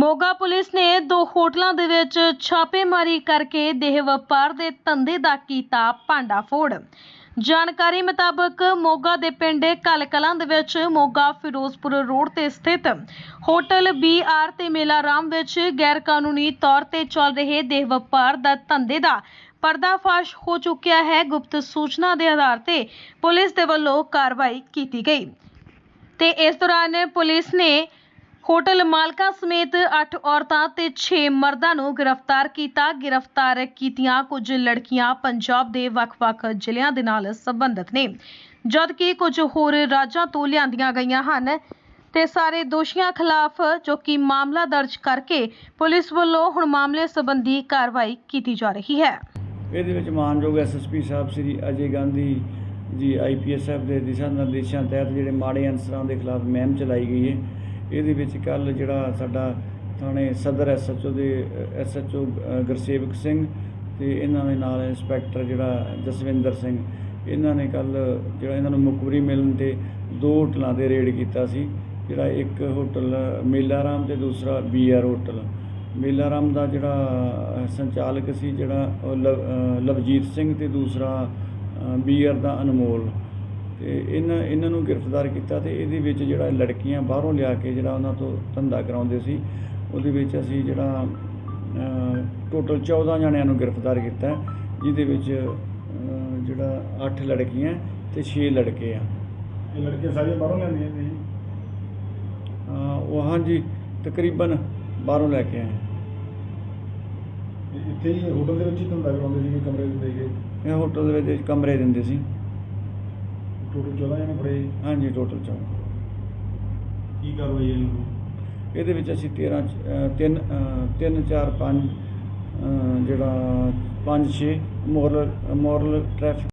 Moga police ਨੇ ਦੋ ਹੋਟਲਾਂ ਦੇ ਵਿੱਚ ਛਾਪੇਮਾਰੀ ਕਰਕੇ ਦੇਹ ਵਪਾਰ ਦੇ ਧੰਦੇ ਦਾ ਕੀਤਾ ਭਾਂਡਾਫੋੜ ਜਾਣਕਾਰੀ ਮੁਤਾਬਕ ਮੋਗਾ ਦੇ ਪਿੰਡ ਕਲ ਦੇ ਵਿੱਚ ਮੋਗਾ ਫਿਰੋਜ਼ਪੁਰ ਰੋਡ ਤੇ ਸਥਿਤ ਹੋਟਲ ਬੀ ਆਰ ਤੇ ਮੇਲਾ ਰਾਮ ਵਿੱਚ ਗੈਰ ਕਾਨੂੰਨੀ ਤੌਰ ਤੇ ਚੱਲ ਰਹੇ ਦੇਹ ਵਪਾਰ ਦਾ ਧੰਦੇ ਦਾ ਪਰਦਾਫਾਸ਼ ਹੋ ਚੁੱਕਿਆ ਹੈ। ਗੁਪਤ ਸੂਚਨਾ ਦੇ ਆਧਾਰ ਤੇ ਪੁਲਿਸ ਦੇ ਵੱਲੋਂ ਕਾਰਵਾਈ ਕੀਤੀ ਗਈ। ਤੇ ਇਸ ਦੌਰਾਨ ਪੁਲਿਸ ਨੇ ਹੋਟਲ ਮਾਲਕਾਂ ਸਮੇਤ 8 ਔਰਤਾਂ ਤੇ 6 ਮਰਦਾਂ ਨੂੰ ਗ੍ਰਿਫਤਾਰ ਕੀਤਾ। ਗ੍ਰਿਫਤਾਰ ਕੀਤੀਆਂ ਕੁਝ ਲੜਕੀਆਂ ਪੰਜਾਬ ਦੇ ਵੱਖ-ਵੱਖ ਜ਼ਿਲ੍ਹਿਆਂ ਦੇ ਨਾਲ ਸੰਬੰਧਿਤ ਨੇ। ਜਦਕਿ ਕੁਝ ਹੋਰ ਰਾਜਾਂ ਤੋਂ ਲਿਆਂਦੀਆਂ ਗਈਆਂ ਹਨ ਤੇ ਸਾਰੇ ਦੋਸ਼ੀਆਂ ਖਿਲਾਫ ਜੋ ਕਿ ਮਾਮਲਾ ਦਰਜ ਕਰਕੇ ਪੁਲਿਸ ਵੱਲੋਂ ਹੁਣ ਮਾਮਲੇ ਸੰਬੰਧੀ ਕਾਰਵਾਈ ਕੀਤੀ ਜਾ ਰਹੀ ਹੈ। ਇਹਦੇ ਵਿੱਚ ਮਾਨਯੋਗ ਐਸਐਸਪੀ ਸਾਹਿਬ ਸ੍ਰੀ ਅਜੇ ਗਾਂਧੀ ਜੀ ਆਈਪੀਐਸ ਦੇ ਦਿਸ਼ਾ ਨਿਰਦੇਸ਼ਾਂ ਤਹਿਤ ਜਿਹੜੇ ਮਾੜੇ ਅਨਸਰਾਂ ਦੇ ਖਿਲਾਫ ਮੁਹਿੰਮ ਚਲਾਈ ਗਈ ਹੈ ਇਹਦੇ ਵਿੱਚ ਕੱਲ ਜਿਹੜਾ ਸਾਡਾ ਥਾਣੇ ਸਦਰ ਐਸਐਚਓ ਦੇ, ਐਸਐਚਓ ਗੁਰਸੇਵਕ ਸਿੰਘ ਤੇ ਇਹਨਾਂ ਦੇ ਨਾਲ ਇੰਸਪੈਕਟਰ ਜਿਹੜਾ ਜਸਵਿੰਦਰ ਸਿੰਘ, ਇਹਨਾਂ ਨੇ ਕੱਲ ਜਿਹੜਾ ਇਹਨਾਂ ਨੂੰ ਮੁਕਬਰੀ ਮਿਲਣ ਤੇ ਦੋ ਹੋਟਲਾਂ ਤੇ ਰੇਡ ਕੀਤਾ ਸੀ, ਜਿਹੜਾ ਇੱਕ ਹੋਟਲ ਮੇਲਾਰਾਮ ਤੇ ਦੂਸਰਾ ਬੀਆਰ ਹੋਟਲ। ਮੇਲਾਰਾਮ ਦਾ ਜਿਹੜਾ ਸੰਚਾਲਕ ਸੀ ਜਿਹੜਾ ਉਹ ਲਵ- ਲਵਜੀਤ ਸਿੰਘ ਤੇ ਦੂਸਰਾ ਬੀਆਰ ਦਾ ਅਨਮੋਲ। ਤੇ ਇਹਨਾਂ ਇਹਨਾਂ ਨੂੰ ਗ੍ਰਿਫਤਾਰ ਕੀਤਾ ਤੇ ਇਹਦੇ ਵਿੱਚ ਜਿਹੜਾ ਲੜਕੀਆਂ ਬਾਹਰੋਂ ਲਿਆ ਕੇ ਜਿਹੜਾ ਉਹਨਾਂ ਤੋਂ ਧੰਦਾ ਕਰਾਉਂਦੇ ਸੀ ਉਹਦੇ ਵਿੱਚ ਅਸੀਂ ਜਿਹੜਾ ਟੋਟਲ 14 ਜਣਿਆਂ ਨੂੰ ਗ੍ਰਿਫਤਾਰ ਕੀਤਾ ਜਿਹਦੇ ਵਿੱਚ ਜਿਹੜਾ 8 ਲੜਕੀਆਂ ਤੇ 6 ਲੜਕੇ ਆ। ਇਹ ਲੜਕੀਆਂ ਸਾਰੀਆਂ ਬਾਹਰੋਂ ਲੈਂਦੀਆਂ ਸੀ ਉਹ ਹਾਂਜੀ ਤਕਰੀਬਨ ਬਾਹਰੋਂ ਲੈ ਕੇ ਆਏ। ਇੱਥੇ ਹੀ ਹੋਟਲ ਦੇ ਵਿੱਚ ਹੀ ਧੰਦਾ ਕਰਾਉਂਦੇ ਸੀ ਕਮਰੇ ਦੇ ਦੇ ਕੇ? ਇਹ ਹੋਟਲ ਦੇ ਵਿੱਚ ਕਮਰੇ ਦਿੰਦੇ ਸੀ। ਟੋਟਲ 14 ਜਣੇ ਫੜੇ। ਹਾਂਜੀ ਟੋਟਲ 14 ਕੀ ਕਾਰਵਾਈ ਹੈ ਇਹਨਾਂ ਨੂੰ ਇਹਦੇ ਵਿੱਚ ਅਸੀਂ 13 3 3 4 5 ਜਿਹੜਾ 5 6 ਮੋਰਲ ਮੋਰਲ ਟ੍ਰੈਫਿਕ